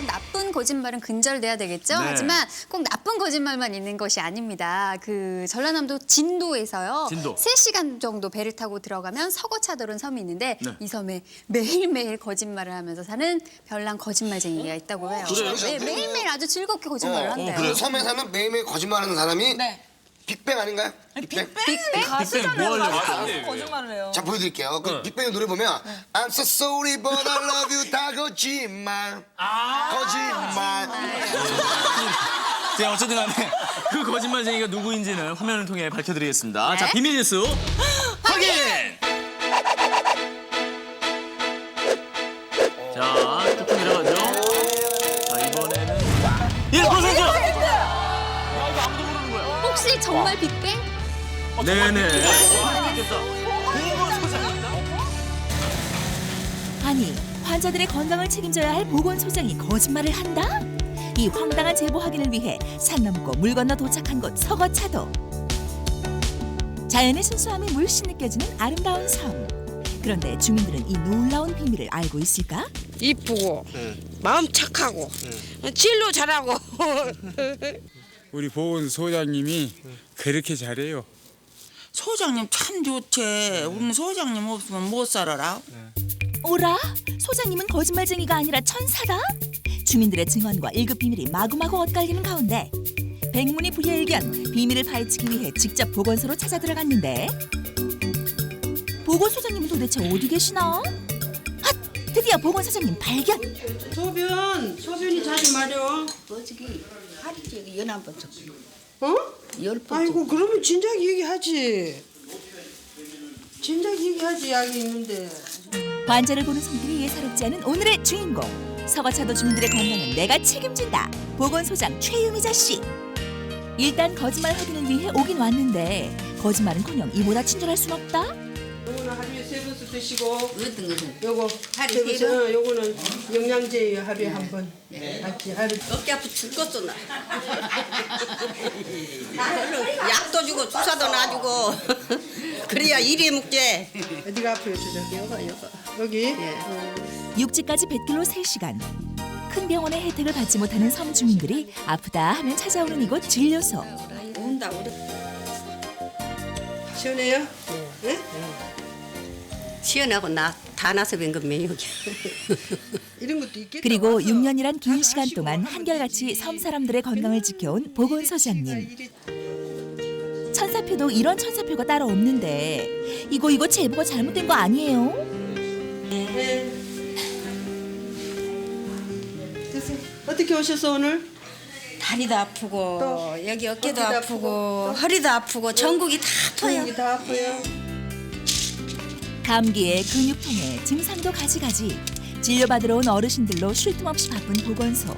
물론 나쁜 거짓말은 근절돼야 되겠죠. 네. 하지만 꼭 나쁜 거짓말만 있는 것이 아닙니다. 그 전라남도 진도에서요. 진도. 세시간 정도 배를 타고 들어가면 서거차도른 섬이 있는데 네. 이 섬에 매일매일 거짓말을 하면서 사는 별난 거짓말쟁이가 있다고 해요. 그래요? 네, 매일매일 아주 즐겁게 거짓말을 한대요. 그 섬에 사는 매일매일 거짓말하는 사람이 네. 빅뱅 아닌가요? 빅뱅? 빅뱅? 가수잖아요. 뭐 하려고 가수. 했어요? 거짓말을 해요. 자 보여드릴게요. 그 네. 빅뱅의 노래 보면 I'm so sorry but I love you 다 거짓말 거짓말 자, 어쨌든 간에 그 거짓말쟁이가 누구인지는 화면을 통해 밝혀드리겠습니다. 자, 네. 비밀 뉴스 정말 빅뱅? 네네. 아니 환자들의 건강을 책임져야 할 보건소장이 거짓말을 한다? 이 황당한 제보 확인을 위해 산 넘고 물 건너 도착한 곳 서거차도. 자연의 순수함이 물씬 느껴지는 아름다운 섬. 그런데 주민들은 이 놀라운 비밀을 알고 있을까? 이쁘고 마음 착하고 진로 잘하고. 우리 보건 소장님이 그렇게 잘해요. 소장님 참 좋지. 우리는 소장님 없으면 못 살아라. 오라? 소장님은 거짓말쟁이가 아니라 천사다? 주민들의 증언과 일급 비밀이 마구마구 엇갈리는 가운데 백문이 불여일견 비밀을 파헤치기 위해 직접 보건소로 찾아 들어갔는데 보건소장님은 도대체 어디 계시나? 핫! 드디어 보건소장님 발견! 소변 소변이 자주 마려 어저기 하루에 연한 번 쳤어. 어? 열 번. 아이고 그러면 진작 얘기하지. 진작 얘기하지 약이 있는데. 환자를 보는 손길이 예사롭지 않은 오늘의 주인공. 서거차도 주민들의 건강은 내가 책임진다. 보건소장 최유미자 씨. 일단 거짓말 확인을 위해 오긴 왔는데 거짓말은커녕 이보다 친절할 순 없다 요거는 하루에 세 번씩 드시고 어떤 것은? 요거 하루에 세 번? 어, 요거는 영양제예요 하루에 한 번. 같이 하루. 어깨 아프 죽겠어 나. 약도 주고 주사도 놔주고. 그래야 일이 묵제. 어디가 아파요 저기? 요거 요거 여기? 육지까지 뱃길로 3시간. 큰 병원의 혜택을 받지 못하는 섬 주민들이 아프다 하면 찾아오는 이곳 진료소. 운다 우리 시원해요? 네? 시원하고 나 다 나서 뵌 겁니다 여기. 이런 것도 있겠다 그리고 와서. 6년이란 긴 다 시간 동안 한결같이. 섬 사람들의 건강을 지켜온 보건소장님 천사표도 이런 천사표가 따로 없는데 이거 이거 제보가 잘못된 거 아니에요? 어떻게 오셨어 오늘? 다리도 아프고 또? 여기 어깨도 어깨도 아프고, 아프고, 또? 허리도 아프고 전국이 다 터요. 여기 다 아파요 감기에 근육통에 증상도 가지가지. 진료받으러 온 어르신들로 쉴 틈 없이 바쁜 보건소.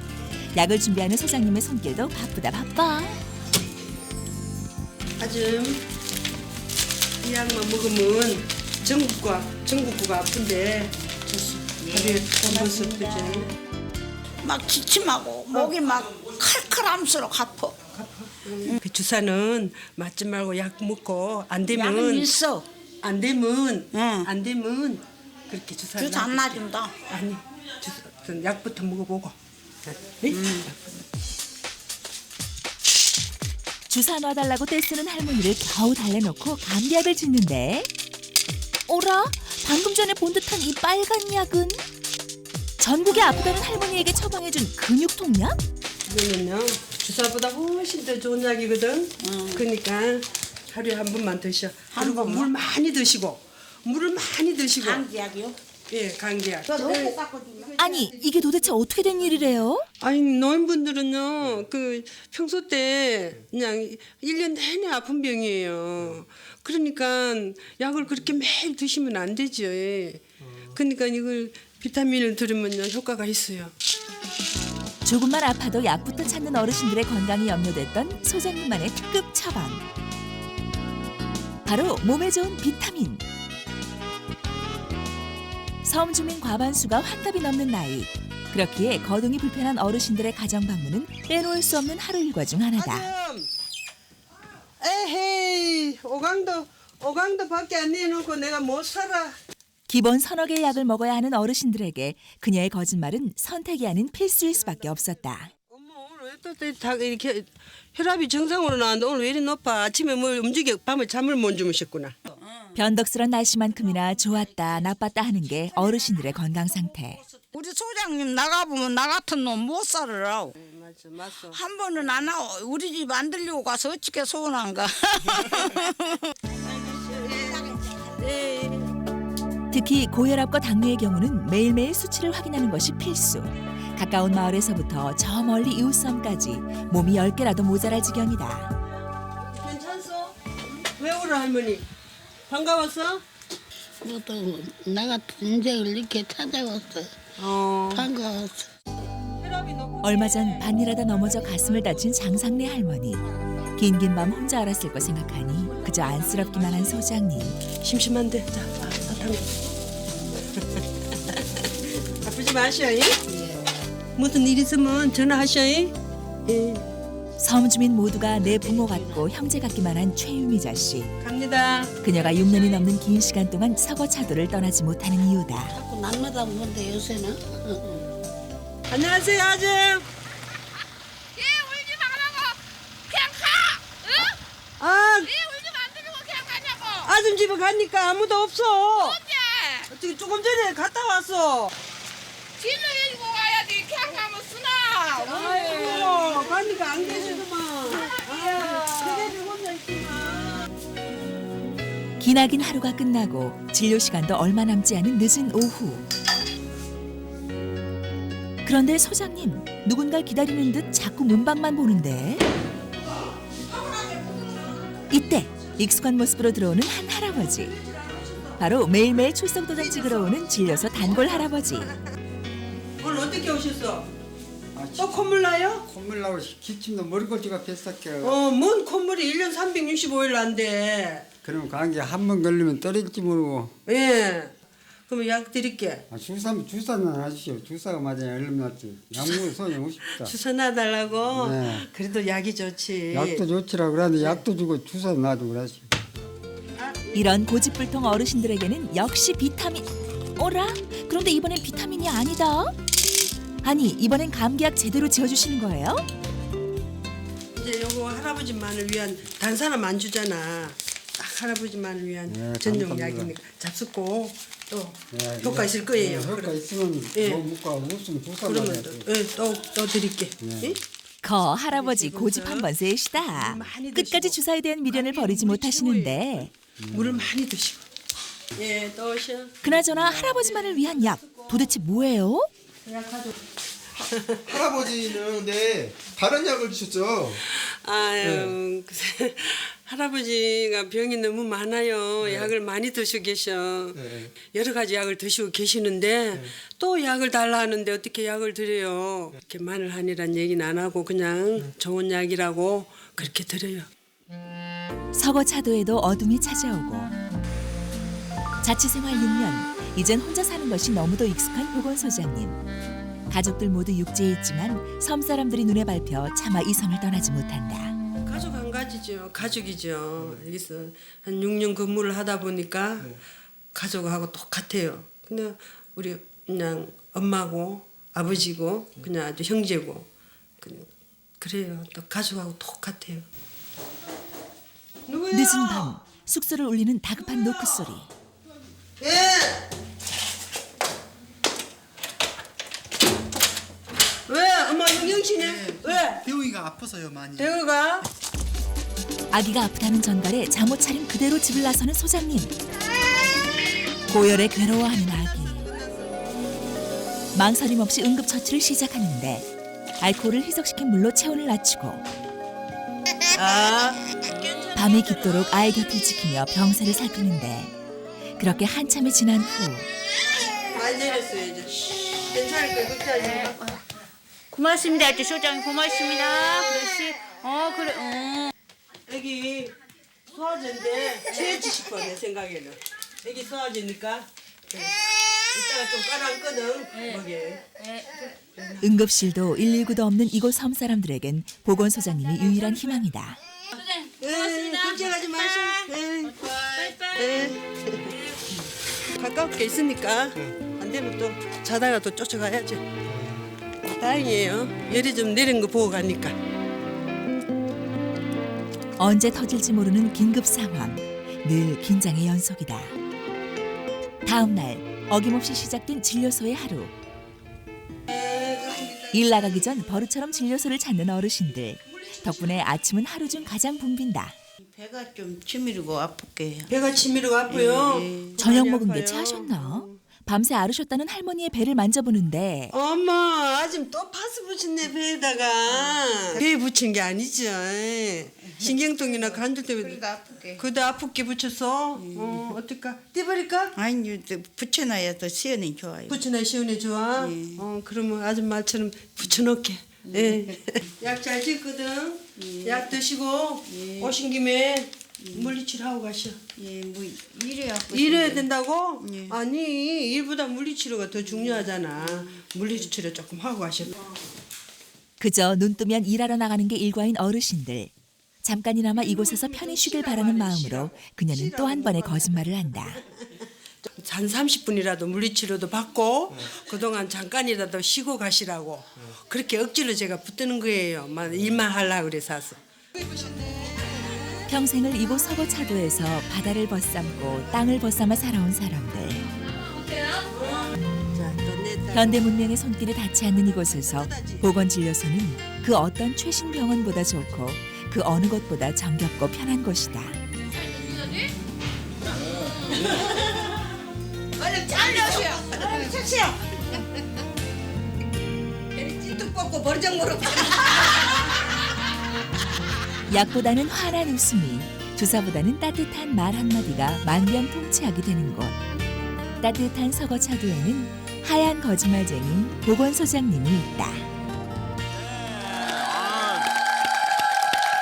약을 준비하는 소장님의 손길도 바쁘다 바빠. 아줌 이 약만 먹으면 전국과 전국구가 아픈데. 하루에 한 번씩 드지 막 기침하고 목이 막 칼칼함수록 아파. 그 주사는 맞지 말고 약 먹고 안 되면 약은 있어. 안 되면 응. 안 되면 그렇게 주사 주사 안 놔준다. 아니 주사 약부터 먹어보고 네? 주사 놔달라고 떼쓰는 할머니를 겨우 달래놓고 감기약을 짓는데 오라 방금 전에 본 듯한 이 빨간 약은 전국에 아프다는 할머니에게 처방해준 근육통약? 이거는요 주사보다 훨씬 더 좋은 약이거든. 그러니까 하루에 한 번만 드셔. 한 그리고 번만? 물 많이 드시고 물을 많이 드시고. 감기약이요? 예, 감기약. 아니 이게 도대체 어떻게 된 일이래요? 아니 노인분들은요 그 평소 때 그냥 일 년 내내 아픈 병이에요. 그러니까 약을 그렇게 매일 드시면 안 되죠. 그러니까 이걸 비타민을 들으면요 효과가 있어요. 조금만 아파도 약부터 찾는 어르신들의 건강이 염려됐던 소장님만의 특급 처방. 바로 몸에 좋은 비타민. 섬 주민 과반수가 환갑이 넘는 나이. 그렇기에 거동이 불편한 어르신들의 가정 방문은 빼놓을 수 없는 하루 일과 중 하나다. 아줌, 에헤이 오강도 오강도 밖에 안 내놓고 내가 못 살아. 기본 서너 개의 약을 먹어야 하는 어르신들에게 그녀의 거짓말은 선택이 아닌 필수일 수밖에 없었다. 왜또다 이렇게 혈압이 정상으로 나왔는데 오늘 왜 이리 높아? 아침에 뭘 움직여 밤에 잠을 못 주무셨구나. 변덕스런 날씨만큼이나 좋았다 나빴다 하는 게 어르신들의 건강 상태. 우리 소장님 나가보면 나 같은 놈 못 살으라. 맞어. 한 번은 안 와. 우리 집 안 들려고 가서 어떻게 서운한가. 특히 고혈압과 당뇨의 경우는 매일매일 수치를 확인하는 것이 필수. 가까운 마을에서부터 저 멀리 이웃섬까지 몸이 열 개라도 모자랄 지경이다. 괜찮소? 왜 울어 할머니? 반가웠어? 그것도 나 같은 인생을 이렇게 찾아왔어. 어. 반가웠어. 얼마 전 반일하다 넘어져 가슴을 다친 장상래 할머니. 긴긴 밤 혼자 알았을 거 생각하니 그저 안쓰럽기만 한 소장님. 심심한데 자, 아, 사탕. 아프지 마셔. 이? 무슨 일 있으면 전화하셔. 이? 예. 섬 주민 모두가 내 부모 같고 형제 같기만 한 최유미자 씨. 갑니다. 그녀가 6년이 넘는 긴 시간 동안 서거 차도를 떠나지 못하는 이유다. 자꾸 날마다 오는데 요새는. 안녕하세요 아줌. 얘 울지 말라고 그냥 가! 응? 아 얘 울지 만들고 그냥 가냐고! 아줌 집에 가니까 아무도 없어. 언제? 어떻게 조금 전에 갔다 왔어. 쓰나! 아이고 가니까 안 혼자 있지만. 기나긴 하루가 끝나고 진료 시간도 얼마 남지 않은 늦은 오후. 그런데 소장님 누군가 기다리는 듯 자꾸 문밖만 보는데 이때 익숙한 모습으로 들어오는 한 할아버지 바로 매일매일 출석 도장 찍으러 오는 진료소 단골 할아버지 오늘 어떻게 오셨어? 또 콧물 나요? 콧물 나고 기침도 머리꼬치가 뱃삭해요. 어, 뭔 콧물이 1년 365일 난대. 그럼 감기 한 번 걸리면 떨어질지 모르고 예. 그러면 약 드릴게. 아, 주사 주사는 하시오. 주사가 맞아야 얼른 낫지. 약물 소용 없습니다. 주사 놔달라고? 네. 그래도 약이 좋지. 약도 좋지라 그러는데 약도 주고 주사도 놔두고 그러시. 이런 고집불통 어르신들에게는 역시 비타민 오라? 그런데 이번엔 비타민이 아니다 아니 이번엔 감기약 제대로 지어주시는 거예요? 이제 요거 할아버지만을 위한 단 사람 안 주잖아. 딱 할아버지만을 위한 네, 전용 감사합니다. 약이니까 잡숫고 또 네, 효과 네. 있을 거예요. 네, 효과 그럼- 있으면 예. 뭐 묻고 없으면 주사 그러면 맞아야지. 또, 예, 또, 또 드릴게. 예? 거 할아버지 고집 한번 세시다 많이 끝까지. 주사에 대한 미련을 버리지 못하시는데 물을 많이 드시고. 예, 또 오셔. 그나저나 할아버지만을 위한 약 도대체 뭐예요? 할아버지는 근데 다른 약을 주셨죠? 아유, 글쎄, 할아버지가 병이 너무 많아요. 약을 많이 드시고 계셔. 네. 여러 가지 약을 드시고 계시는데 또 약을 달라 하는데 어떻게 약을 드려요? 이렇게 마늘한이란 얘기는 안 하고 그냥 좋은 약이라고 그렇게 드려요. 서거 차도에도 어둠이 찾아오고 자취생활 6년 이젠 혼자 사는 것이 너무도 익숙한 보건소장님 가족들 모두 육지에 있지만 섬 사람들이 눈에 밟혀 차마 이 섬을 떠나지 못한다 가족 한 가지죠. 가족이죠. 여기서 한 6년 근무를 하다 보니까 가족하고 똑같아요. 근데 우리 그냥 엄마고 아버지고 그냥 아주 형제고 그냥 그래요. 또 가족하고 똑같아요. 누구야? 늦은 밤 숙소를 울리는 다급한 노크 소리 엄마 영영씨네? 왜? 배우기가 아파서요 많이. 대우가? 아기가 아프다는 전갈에 잠옷 차림 그대로 집을 나서는 소장님 고열에 괴로워하는 아기 망설임 없이 응급처치를 시작하는데 알코올을 희석시킨 물로 체온을 낮추고 아. 밤이 깊도록 아이 곁을 지키며 병세를 살피는데 그렇게 한참이 지난 후 많이 내렸어요 이제. 괜찮을 거예요. 걱정하지 마. 고맙습니다. 아주 소장 고맙습니다. 그렇지. 어 그래. 어. 애기 소화제인데 체해지실 거야 내 생각에는. 애기 소화제니까 네. 이따가 좀 깔아앉거든 먹에. 응급실도 119도 없는 이곳 섬 사람들에겐 보건소장님이 유일한 희망이다 고맙습니다. 걱정하지 마시고. 네. 네. 가- 아까울 게 있으니까 안 되면 또 자다가 또 쫓아가야지. 다행이에요. 열이 좀 내린 거 보고 가니까. 언제 터질지 모르는 긴급 상황. 늘 긴장의 연속이다. 다음 날 어김없이 시작된 진료소의 하루. 일 나가기 전 버릇처럼 진료소를 찾는 어르신들. 덕분에 아침은 하루 중 가장 붐빈다. 배가 좀 치밀고 아프게. 배가 치밀어 아파요. 저녁 많이 먹은 게. 체하셨나? 밤새 앓으셨다는 할머니의 배를 만져보는데. 엄마 아줌 또 파스 붙였네 배에다가. 배에 붙인 게 아니죠 신경통이나 관절 때문에 아프게. 그도 아프게 붙였어? 어 어떨까 떼버릴까? 아니 붙여놔야 더 시원히 좋아요. 붙여놔 시원해 좋아? 어 그러면 아줌마처럼 붙여놓게. 예 약 잘 지거든? 약 드시고 오신 김에 물리치료 하고 가셔 예, 뭐 이래야 일해야 된다고? 예. 아니 일보다 물리치료가 더 중요하잖아 물리치료 조금 하고 가셔 그저 눈 뜨면 일하러 나가는 게 일과인 어르신들. 잠깐이나마 이곳에서 편히 쉬길 바라는 마음으로 그녀는 또 한 번의 거짓말을 한다. 한 30분이라도 물리치료도 받고 그동안 잠깐이라도 쉬고 가시라고 그렇게 억지로 제가 붙드는 거예요. 막 일만 하려고 그래서 와서. 평생을 이곳 서거차도에서 바다를 벗삼고 땅을 벗삼아 살아온 사람들. 자, 또내 딸. 현대 문명의 손길이 닿지 않는 이곳에서 보건 진료소는 그 어떤 최신 병원보다 좋고 그 어느 것보다 정겹고 편한 곳이다. 뚝 뽑고 버르장머로 약보다는 환한 웃음이, 주사보다는 따뜻한 말 한마디가 만병통치약이 되는 곳. 따뜻한 서거 차도에는 하얀 거짓말쟁이 보건소장님이 있다.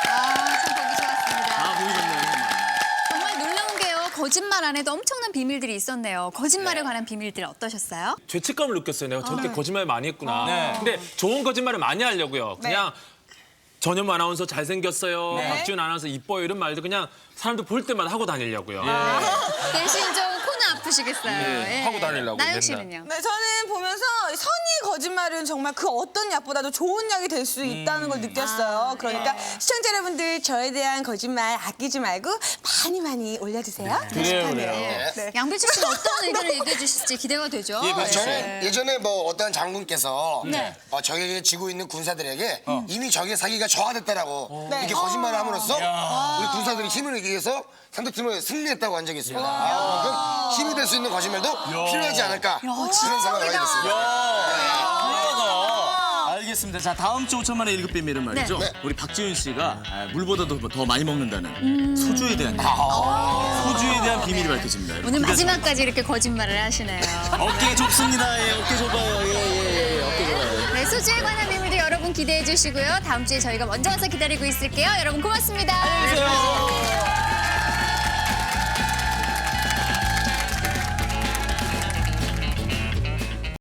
아, 참 보기 좋았습니다. 아, 보기 좋네요. 정말 놀라운 게요. 거짓말 안에도 엄청난 비밀들이 있었네요. 거짓말에 관한 비밀들 어떠셨어요? 죄책감을 느꼈어요. 내가 저렇게 아. 거짓말 많이 했구나. 근데 좋은 거짓말을 많이 하려고요. 그냥 전현무 아나운서 잘생겼어요. 박지훈 아나운서 이뻐요. 이런 말도 그냥 사람들 볼 때마다 하고 다니려고요. 대신 좀 코는 아프시겠어요. 예, 예. 하고 다니려고 나영. 씨는요? 네, 저는 보면서 선의 거짓말은 정말 그 어떤 약보다도 좋은 약이 될 수 있다는 걸 느꼈어요. 그러니까 시청자 여러분들 저에 대한 거짓말 아끼지 말고 많이 많이 올려주세요. 그래요, 그래요. 네. 양bil주 씨가 어떤 의견을 얘기해 주실지 기대가 되죠. 예, 그렇죠. 저는 예전에 뭐 어떤 장군께서 네. 어, 적에게 지고 있는 군사들에게 이미 적의 사기가 저하됐다라고 네. 이렇게 거짓말을 함으로써 우리 군사들이 힘을 이기해서 상대팀을 승리했다고 한 적이 있습니다. 아, 그만큼 힘이 될 수 있는 거짓말도 필요하지 않을까 그런 생각을 하게 됐습니다. 알겠습니다. 자 다음 주 5천만의 일급 비밀은 말이죠. 네. 우리 박지훈 씨가 아, 물보다도 더 많이 먹는다는 소주에 대한 얘기. 소주에 대한 비밀이 밝혀집니다. 오늘 마지막까지 이렇게 거짓말을 하시네요. 어깨 좁습니다. 예, 어깨 좁아요. 예, 예, 예, 어깨 좁아요. 네, 소주에 관한 비밀도 여러분 기대해 주시고요. 다음 주에 저희가 먼저 와서 기다리고 있을게요. 여러분 고맙습니다. 안녕히 계세요.